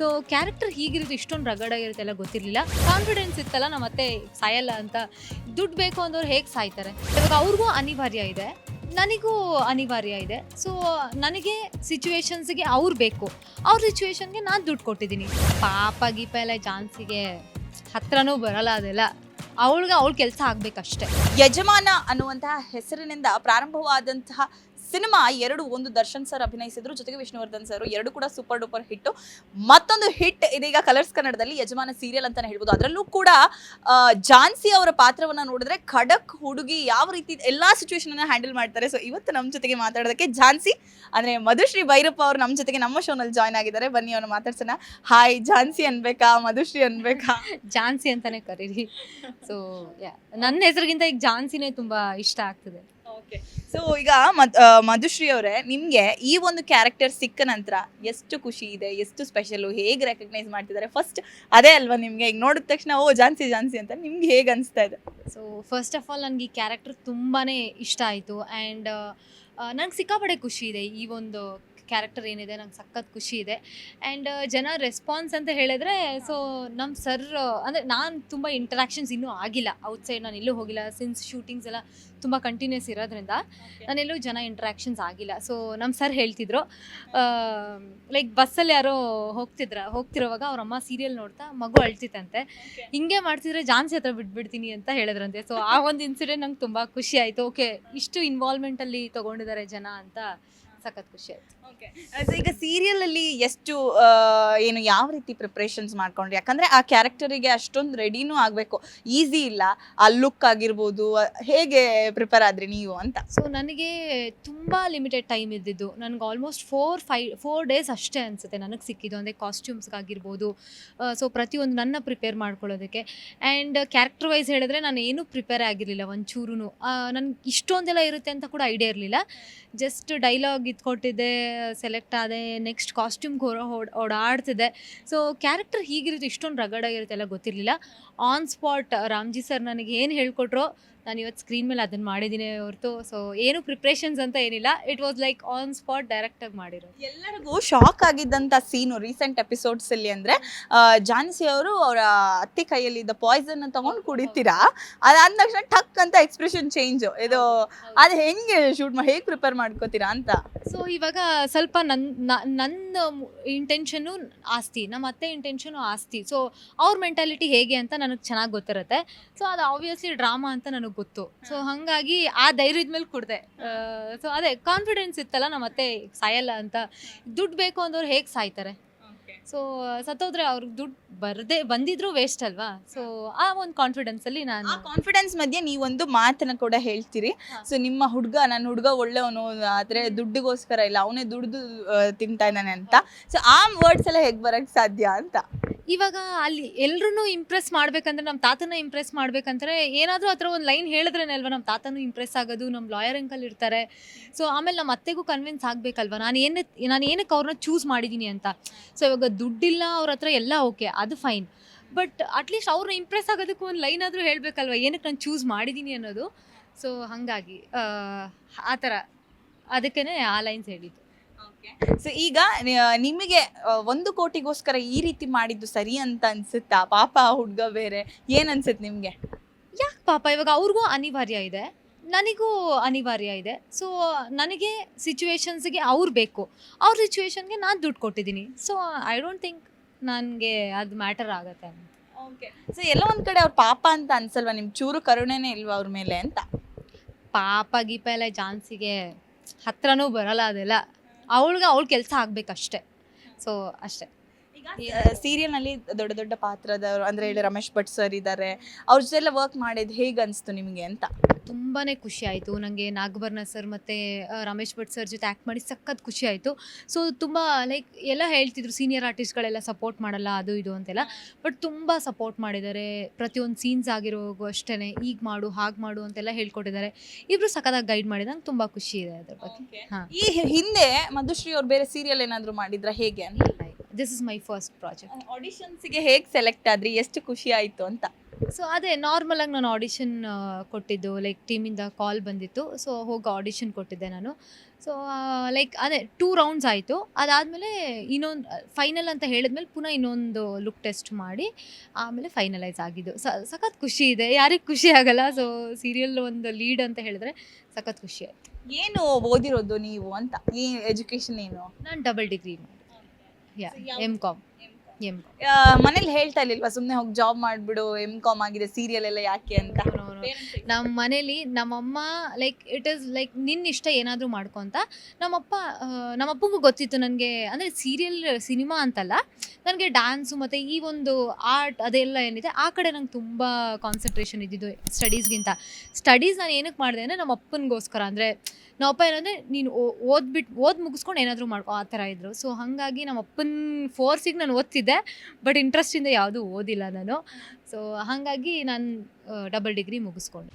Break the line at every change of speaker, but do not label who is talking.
So character ಹೀಗಿರುತ್ತೆ ಇಷ್ಟೊಂದು ರಗಡ ಇರುತ್ತೆ ಎಲ್ಲ ಗೊತ್ತಿರಲಿಲ್ಲ. ಕಾನ್ಫಿಡೆನ್ಸ್ ಇತ್ತಲ್ಲ ನಮ್ಮ ಮತ್ತೆ ಸಾಯಲ್ಲ ಅಂತ. ದುಡ್ಡು ಬೇಕು ಅಂದವ್ರು ಹೇಗೆ ಸಾಯ್ತಾರೆ? ಇವಾಗ ಅವ್ರಿಗೂ ಅನಿವಾರ್ಯ ಇದೆ. ನನಗೂ ಅನಿವಾರ್ಯ ಇದೆ. ಸೊ ನನಗೆ ಸಿಚುವೇಶನ್ಸ್ಗೆ ಅವ್ರು ಬೇಕು. ಅವ್ರ ಸಿಚುವೇಶನ್ಗೆ ನಾನು ದುಡ್ಡು ಕೊಟ್ಟಿದ್ದೀನಿ. ಪಾಪ ಗೀಪ ಎಲ್ಲ ಜಾನ್ಸಿಗೆ ಹತ್ರನೂ ಬರಲ್ಲ ಅದೆಲ್ಲ. ಅವಳಿಗೆ ಅವಳ ಕೆಲಸ ಆಗ್ಬೇಕಷ್ಟೆ.
ಯಜಮಾನ ಅನ್ನುವಂತಹ ಹೆಸರಿನಿಂದ ಪ್ರಾರಂಭವಾದಂತಹ ಸಿನಿಮಾ ಎರಡು ಒಂದು ದರ್ಶನ್ ಸರ್ ಅಭಿನಯಿಸಿದ್ರು. ಜೊತೆಗೆ ವಿಷ್ಣುವರ್ಧನ್ ಸರ್ ಎರಡು ಕೂಡ ಸೂಪರ್ ಡೂಪರ್ ಹಿಟ್. ಮತ್ತೊಂದು ಹಿಟ್ ಇದೀಗ ಕಲರ್ಸ್ ಕನ್ನಡದಲ್ಲಿ ಯಜಮಾನ ಸೀರಿಯಲ್ ಅಂತಾನೆ ಹೇಳ್ಬೋದು. ಅದರಲ್ಲೂ ಕೂಡ ಜಾನ್ಸಿ ಝಾನ್ಸಿ ಅವರ ಪಾತ್ರವನ್ನ ನೋಡಿದ್ರೆ ಖಡಕ್ ಹುಡುಗಿ ಯಾವ ರೀತಿ ಎಲ್ಲಾ ಸಿಚುವೇಶನ್ ಅನ್ನ ಹ್ಯಾಂಡಲ್ ಮಾಡ್ತಾರೆ. ಸೊ ಇವತ್ತು ನಮ್ಮ ಜೊತೆಗೆ ಮಾತಾಡೋದಕ್ಕೆ ಝಾನ್ಸಿ ಅಂದ್ರೆ ಮಧುಶ್ರೀ ಭೈರಪ್ಪ ಅವರು ನಮ್ಮ ಜೊತೆಗೆ ನಮ್ಮ ಶೋನಲ್ಲಿ ಜಾಯ್ನ್ ಆಗಿದ್ದಾರೆ. ಬನ್ನಿ, ಅವ್ರನ್ನ ಮಾತಾಡ್ಸೋಣ. ಹಾಯ್ ಝಾನ್ಸಿ ಅನ್ಬೇಕಾ, ಮಧುಶ್ರೀ ಅನ್ಬೇಕಾ?
ಜಾನ್ಸಿ ಅಂತಾನೆ ಕರೀರಿ. ಸೊ ನನ್ನ ಹೆಸರಿಗಿಂತ ಈಗ ಜಾನ್ಸಿನೇ ತುಂಬಾ ಇಷ್ಟ ಆಗ್ತದೆ.
ಸೊ ಈಗ ಮಧುಶ್ರೀ ಅವರೇ, ನಿಮ್ಗೆ ಈ ಒಂದು ಕ್ಯಾರೆಕ್ಟರ್ ಸಿಕ್ಕ ನಂತರ ಎಷ್ಟು ಖುಷಿ ಇದೆ, ಎಷ್ಟು ಸ್ಪೆಷಲ್ ಹೇಗೆ ರೆಕಗ್ನೈಸ್ ಮಾಡ್ತಿದ್ದಾರೆ ಫಸ್ಟ್ ಅದೇ ಅಲ್ವಾ ನಿಮ್ಗೆ? ಈಗ ನೋಡಿದ ತಕ್ಷಣ, ಓ, ಜಾನ್ಸಿ ಜಾನ್ಸಿ ಅಂತ ನಿಮ್ಗೆ ಹೇಗೆ ಅನಿಸ್ತಾ ಇದೆ?
ಸೊ ಫಸ್ಟ್ ಆಫ್ ಆಲ್ ನನಗೆ ಈ ಕ್ಯಾರೆಕ್ಟರ್ ತುಂಬಾ ಇಷ್ಟ ಆಯಿತು. ಆ್ಯಂಡ್ ನಂಗೆ ಸಿಕ್ಕಾಪಡೆ ಖುಷಿ ಇದೆ ಈ ಒಂದು ಕ್ಯಾರೆಕ್ಟರ್ ಏನಿದೆ ನಂಗೆ ಸಖತ್ ಖುಷಿ ಇದೆ. ಆ್ಯಂಡ್ ಜನ ರೆಸ್ಪಾನ್ಸ್ ಅಂತ ಹೇಳಿದ್ರೆ ಸೊ ನಮ್ಮ ಸರ್ ಅಂದರೆ ನಾನು ತುಂಬ ಇಂಟ್ರಾಕ್ಷನ್ಸ್ ಇನ್ನೂ ಆಗಿಲ್ಲ. ಔಟ್ಸೈಡ್ ನಾನು ಎಲ್ಲೂ ಹೋಗಿಲ್ಲ. ಸಿನ್ಸ್ ಶೂಟಿಂಗ್ಸ್ ಎಲ್ಲ ತುಂಬ ಕಂಟಿನ್ಯೂಸ್ ಇರೋದ್ರಿಂದ ನಾನೆಲ್ಲೂ ಜನ ಇಂಟ್ರಾಕ್ಷನ್ಸ್ ಆಗಿಲ್ಲ. ಸೊ ನಮ್ಮ ಸರ್ ಹೇಳ್ತಿದ್ರು ಲೈಕ್ ಬಸ್ಸಲ್ಲಿ ಯಾರೋ ಹೋಗ್ತಿದ್ರ ಹೋಗ್ತಿರೋವಾಗ ಅವ್ರ ಅಮ್ಮ ಸೀರಿಯಲ್ ನೋಡ್ತಾ ಮಗು ಅಳ್ತಿತ್ತಂತೆ. ಹಿಂಗೆ ಮಾಡ್ತಿದ್ರೆ ಜಾನ್ಸಿ ಹತ್ರ ಬಿಟ್ಬಿಡ್ತೀನಿ ಅಂತ ಹೇಳಿದ್ರಂತೆ. ಸೊ ಆ ಒಂದು ಇನ್ಸಿಡೆಂಟ್ ನಂಗೆ ತುಂಬ ಖುಷಿ ಆಯಿತು. ಓಕೆ ಇಷ್ಟು ಇನ್ವಾಲ್ವ್ಮೆಂಟಲ್ಲಿ ತೊಗೊಂಡಿದ್ದಾರೆ ಜನ ಅಂತ ಸಖತ್ ಖುಷಿ ಆಯಿತು.
ಸೊ ಈಗ ಸೀರಿಯಲ್ ಅಲ್ಲಿ ಎಷ್ಟು ಆ, ಏನು ಯಾವ ರೀತಿ ಪ್ರಿಪ್ರೇಷನ್ಸ್ ಮಾಡ್ಕೊಂಡ್ರಿ? ಯಾಕಂದ್ರೆ ಆ ಕ್ಯಾರೆಕ್ಟರಿಗೆ ಅಷ್ಟೊಂದು ರೆಡಿನೂ ಆಗಬೇಕು. ಈಸಿ ಇಲ್ಲ. ಆ ಲುಕ್ ಆಗಿರ್ಬೋದು ಆ, ಹೇಗೆ ಪ್ರಿಪೇರ್ ಆದ್ರಿ ನೀವು ಅಂತ?
ಸೊ ನನಗೆ ತುಂಬ ಲಿಮಿಟೆಡ್ ಟೈಮ್ ಇದ್ದಿದ್ದು. ನನಗೆ almost four five four days ಅಷ್ಟೇ ಅನಿಸುತ್ತೆ ನನಗೆ ಸಿಕ್ಕಿದ್ದು. ಅಂದರೆ ಕಾಸ್ಟ್ಯೂಮ್ಸ್ಗಾಗಿರ್ಬೋದು ಸೊ ಪ್ರತಿಯೊಂದು ನನ್ನ ಪ್ರಿಪೇರ್ ಮಾಡ್ಕೊಳ್ಳೋದಕ್ಕೆ. ಆ್ಯಂಡ್ ಕ್ಯಾರೆಕ್ಟರ್ ವೈಸ್ ಹೇಳಿದ್ರೆ ನಾನು ಏನೂ ಪ್ರಿಪೇರ್ ಆಗಿರಲಿಲ್ಲ ಒಂಚೂರು ನನಗೆ ಇಷ್ಟೊಂದೆಲ್ಲ ಇರುತ್ತೆ ಅಂತ ಕೂಡ ಐಡಿಯಾ ಇರಲಿಲ್ಲ. ಜಸ್ಟ್ ಡೈಲಾಗ್ ಇದ್ಕೊಟ್ಟಿದ್ದೆ ಸೆಲೆಕ್ಟ್ ಆದೆ ನೆಕ್ಸ್ಟ್ ಕಾಸ್ಟ್ಯೂಮ್ಗೆ ಹೊರ ಓಡಾಡ್ತಿದೆ ಸೊ ಕ್ಯಾರೆಕ್ಟರ್ ಹೀಗಿರುತ್ತೆ, ಇಷ್ಟೊಂದು ರಗಡಾಗಿರುತ್ತೆ ಎಲ್ಲ ಗೊತ್ತಿರಲಿಲ್ಲ. ಆನ್ ಸ್ಪಾಟ್ ರಾಮ್ಜಿ ಸರ್ ನನಗೆ ಏನು ಹೇಳ್ಕೊಟ್ರೋ ನಾನು ಇವತ್ತು ಸ್ಕ್ರೀನ್ ಮೇಲೆ ಅದನ್ನು ಮಾಡಿದ್ದೀನಿ ಹೊರತು. ಸೊ ಏನು ಪ್ರಿಪ್ರೇಷನ್ಸ್ ಅಂತ ಏನಿಲ್ಲ. It was like on spot ಡೈರೆಕ್ಟಾಗಿ ಮಾಡಿರೋದು.
ಎಲ್ಲರಿಗೂ ಶಾಕ್ ಆಗಿದ್ದಂಥ ಸೀನು ರೀಸೆಂಟ್ ಎಪಿಸೋಡ್ಸ್ ಅಲ್ಲಿ ಅಂದ್ರೆ ಜಾನ್ಸಿ ಅವರು ಅವರ ಅತ್ತೆ ಕೈಯಲ್ಲಿದ್ದ ಪಾಯ್ಸನ್ ತಗೊಂಡು ಕುಡಿತೀರಾ? ಅದಾದ ತಕ್ಷಣ ಟಕ್ ಅಂತ ಎಕ್ಸ್ಪ್ರೆಷನ್ ಚೇಂಜ್ ಇದು ಅದು ಹೆಂಗೆ ಶೂಟ್ ಮಾಡಿ ಹೇಗೆ ಪ್ರಿಪೇರ್ ಮಾಡ್ಕೋತೀರಾ ಅಂತ?
ಸೊ ಇವಾಗ ಸ್ವಲ್ಪ ನನ್ನ ನನ್ನ ಇಂಟೆನ್ಷನು ಆಸ್ತಿ ನಮ್ಮ ಅತ್ತೆ ಇಂಟೆನ್ಷನು ಆಸ್ತಿ. ಸೊ ಅವ್ರ ಮೆಂಟಾಲಿಟಿ ಹೇಗೆ ಅಂತ ನನಗೆ ಚೆನ್ನಾಗಿ ಗೊತ್ತಿರುತ್ತೆ. ಸೊ ಅದು ಆಬ್ವಿಯಸ್ಲಿ ಡ್ರಾಮಾ ಅಂತ ನನಗೆ ಗೊತ್ತು. ಸೊ ಹಾಗಾಗಿ ಆ ಧೈರ್ಯದ ಮೇಲೆ ಕುಡ್ದೆ. ಸೊ ಅದೇ ಕಾನ್ಫಿಡೆನ್ಸ್ ಇತ್ತಲ್ಲ ನಮ್ಮ ಅತ್ತೆ ಸಾಯಲ್ಲ ಅಂತ. ದುಡ್ಡು ಬೇಕು ಅಂದವ್ರು ಹೇಗೆ ಸಾಯ್ತಾರೆ? ಸೊ ಸತ್ತೋದ್ರೆ ಅವ್ರಿಗೆ ದುಡ್ಡು ಬರದೆ ಬಂದಿದ್ರು ವೇಸ್ಟ್ ಅಲ್ವಾ? ಸೊ ಆ ಒಂದು ಕಾನ್ಫಿಡೆನ್ಸ್ ಅಲ್ಲಿ
ನಾನು ಕಾನ್ಫಿಡೆನ್ಸ್ ಮಧ್ಯೆ ನೀವೊಂದು ಮಾತನ್ನ ಕೂಡ ಹೇಳ್ತೀರಿ. ಸೊ ನಿಮ್ಮ ಹುಡುಗ ನನ್ನ ಹುಡುಗ ಒಳ್ಳೆಯವನು ಆದ್ರೆ ದುಡ್ಡಿಗೋಸ್ಕರ ಇಲ್ಲ ಅವನೇ ದುಡ್ದು ತಿಂತಾ ಇದ್ದಾನೆ ಅಂತ. ಸೊ ಆ ವರ್ಡ್ಸ್ ಎಲ್ಲ ಹೇಗೆ ಬರಕ್ ಸಾಧ್ಯ ಅಂತ?
ಇವಾಗ ಅಲ್ಲಿ ಎಲ್ಲರೂ ಇಂಪ್ರೆಸ್ ಮಾಡ್ಬೇಕಂದ್ರೆ ನಮ್ಮ ತಾತನ ಇಂಪ್ರೆಸ್ ಮಾಡ್ಬೇಕಂದ್ರೆ ಏನಾದರೂ ಆ ಒಂದು ಲೈನ್ ಹೇಳಿದ್ರೇನೆ ಅಲ್ವಾ ನಮ್ಮ ತಾತನೂ ಇಂಪ್ರೆಸ್ ಆಗೋದು ನಮ್ಮ ಲಾಯರ್ ಅಂಕಲ್ ಇರ್ತಾರೆ. ಸೊ ಆಮೇಲೆ ನಮ್ಮ ಅತ್ತೆಗೂ ಕನ್ವಿನ್ಸ್ ಆಗಬೇಕಲ್ವ? ನಾನು ಏನೇ, ನಾನು ಏನಕ್ಕೆ ಅವ್ರನ್ನ ಚೂಸ್ ಮಾಡಿದ್ದೀನಿ ಅಂತ? ಸೊ ಇವಾಗ ದುಡ್ಡಿಲ್ಲ ಅವ್ರ ಹತ್ರ ಎಲ್ಲ ಓಕೆ ಅದು ಫೈನ್ ಬಟ್ ಅಟ್ಲೀಸ್ಟ್ ಅವ್ರನ್ನ ಇಂಪ್ರೆಸ್ ಆಗೋದಕ್ಕೂ ಒಂದು ಲೈನ್ ಆದರೂ ಹೇಳಬೇಕಲ್ವ? ಏನಕ್ಕೆ ನಾನು ಚೂಸ್ ಮಾಡಿದ್ದೀನಿ ಅನ್ನೋದು? ಸೊ ಹಾಗಾಗಿ, ಆ ಥರ. ಅದಕ್ಕೇ ಆ ಲೈನ್ಸ್ ಹೇಳಿದ್ದು.
ಸೊ ಈಗ ನಿಮಗೆ ಒಂದು ಕೋಟಿಗೋಸ್ಕರ ಈ ರೀತಿ ಮಾಡಿದ್ದು ಸರಿ ಅಂತ ಅನ್ಸುತ್ತಾ? ಪಾಪ ಹುಡ್ಗ ಬೇರೆ. ಏನ್ ಅನ್ಸುತ್ತೆ ನಿಮ್ಗೆ?
ಯಾಕೆ ಪಾಪ? ಇವಾಗ ಅವ್ರಿಗೂ ಅನಿವಾರ್ಯ ಇದೆ. ನನಗೂ ಅನಿವಾರ್ಯ ಇದೆ. ಸೊ ನನಗೆ ಸಿಚುವೇಶನ್ಸ್ಗೆ ಅವ್ರು ಬೇಕು. ಅವ್ರ ಸಿಚುವೇಶನ್ಗೆ ನಾನು ದುಡ್ಡು ಕೊಟ್ಟಿದ್ದೀನಿ. ಸೊ ಐ ಡೋಂಟ್ ಥಿಂಕ್ ನನಗೆ ಅದು ಮ್ಯಾಟರ್ ಆಗುತ್ತೆ ಓಕೆ.
ಸೊ ಎಲ್ಲ ಒಂದು ಕಡೆ ಅವ್ರ ಪಾಪ ಅಂತ ಅನ್ಸಲ್ವಾ? ನಿಮ್ಮ ಚೂರು ಕರುಣೆನೇ ಇಲ್ವಾ ಅವ್ರ ಮೇಲೆ ಅಂತ?
ಪಾಪ ಗೀಪ ಎಲ್ಲ ಜಾನ್ಸಿಗೆ ಹತ್ರನೂ ಬರಲ್ಲ ಅದೆಲ್ಲ. ಅವಳಿಗೆ ಅವಳ ಕೆಲಸ ಆಗ್ಬೇಕಷ್ಟೇ. ಸೊ ಅಷ್ಟೇ.
ಸೀರಿಯಲ್ನಲ್ಲಿ ದೊಡ್ಡ ದೊಡ್ಡ ಪಾತ್ರದವರು, ಅಂದ್ರೆ ಹೇಳಿ ರಮೇಶ್ ಭಟ್ ಸರ್ ಇದ್ದಾರೆ ಅವ್ರ ಜೊತೆ ವರ್ಕ್ ಮಾಡಿದ್ ಹೇಗೆ ಅನ್ಸ್ತು ನಿಮ್ಗೆ ಅಂತ?
ತುಂಬಾ ಖುಷಿ ಆಯಿತು. ನನಗೆ ನಾಗಭರ್ಣ ಸರ್ ಮತ್ತು ರಮೇಶ್ ಭಟ್ ಸರ್ ಜೊತೆ ಆ್ಯಕ್ಟ್ ಮಾಡಿ ಸಖತ್ ಖುಷಿ ಆಯಿತು. ಸೊ ತುಂಬ ಲೈಕ್ ಎಲ್ಲ ಹೇಳ್ತಿದ್ರು ಸೀನಿಯರ್ ಆರ್ಟಿಸ್ಟ್ಗಳೆಲ್ಲ ಸಪೋರ್ಟ್ ಮಾಡಲ್ಲ ಅದು ಇದು ಅಂತೆಲ್ಲ. ಬಟ್ ತುಂಬ ಸಪೋರ್ಟ್ ಮಾಡಿದ್ದಾರೆ. ಪ್ರತಿಯೊಂದು ಸೀನ್ಸ್ ಆಗಿರೋವಾಗೂ ಅಷ್ಟೇ ಈಗ ಮಾಡು ಹಾಗೆ ಮಾಡು ಅಂತೆಲ್ಲ ಹೇಳ್ಕೊಟ್ಟಿದ್ದಾರೆ. ಇಬ್ಬರು ಸಖತ್ತಾಗಿ ಗೈಡ್ ಮಾಡಿದಂಗೆ ತುಂಬ ಖುಷಿ ಇದೆ ಅದ್ರ ಬಗ್ಗೆ. ಹಾಂ.
ಈ ಹಿಂದೆ ಮಧುಶ್ರೀ ಅವ್ರು ಬೇರೆ ಸೀರಿಯಲ್ ಏನಾದರೂ ಮಾಡಿದ್ರ? ಹೇಗೆ ಅಂತ?
This is my first project
ಆಡಿಷನ್ಸ್ಗೆ ಹೇಗೆ ಸೆಲೆಕ್ಟ್ ಆದ್ರಿ? ಎಷ್ಟು ಖುಷಿ ಆಯಿತು ಅಂತ.
ಸೊ ಅದೇ ನಾರ್ಮಲ್ ಆಗಿ ನಾನು ಆಡಿಷನ್ ಕೊಟ್ಟಿದ್ದು ಲೈಕ್ ಟೀಮಿಂದ ಕಾಲ್ ಬಂದಿತ್ತು. ಸೊ ಹೋಗಿ ಆಡಿಷನ್ ಕೊಟ್ಟಿದ್ದೆ ನಾನು. ಸೊ ಲೈಕ್ ಅದೇ ಟೂ ರೌಂಡ್ಸ್ ಆಯಿತು. ಅದಾದಮೇಲೆ ಇನ್ನೊಂದು ಫೈನಲ್ ಅಂತ ಹೇಳಿದ್ಮೇಲೆ ಪುನಃ ಇನ್ನೊಂದು ಲುಕ್ ಟೆಸ್ಟ್ ಮಾಡಿ ಆಮೇಲೆ ಫೈನಲೈಸ್ ಆಗಿದ್ದು. ಸ ಸಖತ್ ಖುಷಿ ಇದೆ. ಯಾರಿಗೆ ಖುಷಿ ಆಗಲ್ಲ. ಸೊ ಸೀರಿಯಲ್ ಒಂದು ಲೀಡ್ ಅಂತ ಹೇಳಿದ್ರೆ ಸಖತ್ ಖುಷಿ ಆಯಿತು.
ಏನು ಓದಿರೋದು ನೀವು ಅಂತ? ಈ ಎಜುಕೇಶನ್ ಏನು?
ನಾನು ಡಬಲ್ ಡಿಗ್ರಿ ಮಾಡಿ ಯಾ ಎಂ ಕಾಮ್
ಮನೇಲಿ ಹೇಳ್ತಾ ಇರ್ಲಿಲ್ವಾ ಸುಮ್ನೆ ಹೋಗಿ ಜಾಬ್ ಮಾಡ್ಬಿಡು ಎಂ ಕಾಮ್ ಆಗಿದೆ ಸೀರಿಯಲ್ ಎಲ್ಲ ಯಾಕೆ ಅಂತ?
ನಮ್ಮ ಮನೇಲಿ ನಮ್ಮಮ್ಮ ಲೈಕ್ ಇಟ್ ಇಸ್ ಲೈಕ್ ನಿನ್ನ ಇಷ್ಟ ಏನಾದರೂ ಮಾಡ್ಕೊಂತ ನಮ್ಮಪ್ಪ ನಮ್ಮಪ್ಪಗೂ ಗೊತ್ತಿತ್ತು ನನಗೆ, ಅಂದರೆ ಸೀರಿಯಲ್ ಸಿನಿಮಾ ಅಂತಲ್ಲ, ನನಗೆ ಡ್ಯಾನ್ಸು ಮತ್ತು ಈ ಒಂದು ಆರ್ಟ್ ಅದೆಲ್ಲ ಏನಿದೆ, ಆ ಕಡೆ ನಂಗೆ ತುಂಬ ಕಾನ್ಸಂಟ್ರೇಷನ್ ಇದ್ದಿದ್ದು ಸ್ಟಡೀಸ್ಗಿಂತ ಸ್ಟಡೀಸ್ ನಾನು ಏನಕ್ಕೆ ಮಾಡಿದೆ ಅಂದರೆ ನಮ್ಮ ಅಪ್ಪನಿಗೋಸ್ಕರ ಅಂದರೆ ನಮ್ಮಪ್ಪ ಏನಂದರೆ ನೀನು ಓದ್ಬಿಟ್ಟು ಓದ್ ಮುಗಿಸ್ಕೊಂಡು ಏನಾದರೂ ಮಾಡ್ಕೊ ಆ ಥರ ಇದ್ದರು ಸೊ ಹಾಗಾಗಿ ನಮ್ಮ ಅಪ್ಪನ ಫೋರ್ಸಿಗೆ ನಾನು ಓದ್ತಿದ್ದೆ ಬಟ್ ಇಂಟ್ರೆಸ್ಟಿಂದ ಯಾವುದೂ ಓದಿಲ್ಲ ನಾನು. ಸೊ ಹಾಗಾಗಿ ನಾನು ಡಬಲ್ ಡಿಗ್ರಿ ಮುಗಿಸ್ಕೊಂಡೆ.